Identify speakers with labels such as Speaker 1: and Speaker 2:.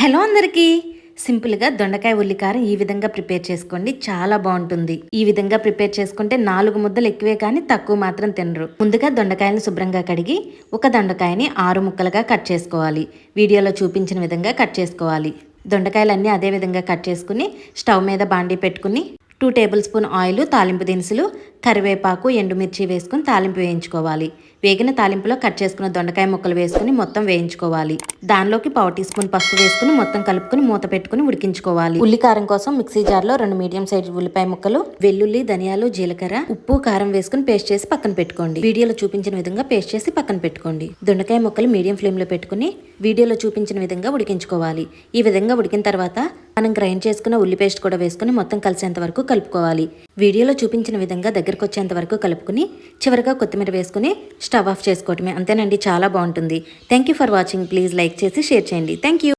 Speaker 1: Hello అందరికీ. సింపుల్గా దొండకాయ ఉల్లికారం ఈ విధంగా ప్రిపేర్ చేసుకోండి. చాలా బాగుంటుంది. ఈ విధంగా ప్రిపేర్ చేసుకుంటే నాలుగు ముద్దలు ఎక్కువే కానీ తక్కువ మాత్రం తినరు. ముందుగా దొండకాయలను శుభ్రంగా కడిగి ఒక దొండకాయని ఆరు ముక్కలుగా కట్ చేసుకోవాలి. వీడియోలో చూపించిన విధంగా కట్ చేసుకోవాలి. దొండకాయలన్నీ అదే విధంగా కట్ చేసుకుని స్టవ్ మీద బాండీ పెట్టుకుని టూ టేబుల్ స్పూన్ ఆయిల్ తాలింపు దినుసులు కరివేపాకు ఎండుమిర్చి వేసుకుని తాలింపు వేయించుకోవాలి. వేగిన తాలింపులో కట్ చేసుకున్న దొండకాయ ముక్కలు వేసుకుని మొత్తం వేయించుకోవాలి. దానిలోకి పావు టీ స్పూన్ పసుపు వేసుకుని మొత్తం కలుపుకుని మూత పెట్టుకుని ఉడికించుకోవాలి. ఉల్లి కారం కోసం మిక్సీ జార్లో రెండు మీడియం సైజ్ ఉల్లిపాయ ముక్కలు వెల్లుల్లి ధనియాలు జీలకర్ర ఉప్పు కారం వేసుకుని పేస్ట్ చేసి పక్కన పెట్టుకోండి. వీడియోలో చూపించిన విధంగా పేస్ట్ చేసి పక్కన పెట్టుకోండి. దొండకాయ ముక్కలు మీడియం ఫ్లేమ్లో పెట్టుకుని వీడియోలో చూపించిన విధంగా ఉడికించుకోవాలి. ఈ విధంగా ఉడికిన తర్వాత మనం గ్రైండ్ చేసుకున్న ఉల్లి పేస్ట్ కూడా వేసుకుని మొత్తం కలిసేంత వరకు కలుపుకోవాలి. వీడియోలో చూపించిన విధంగా దగ్గరకు వచ్చేంత వరకు కలుపుకుని చివరిగా కొత్తిమీర వేసుకుని స్టవ్ ఆఫ్ చేసుకోవటమే. అంతేనండి చాలా బాగుంటుంది. Thank you for watching please like చేసి షేర్ చేయండి. Thank you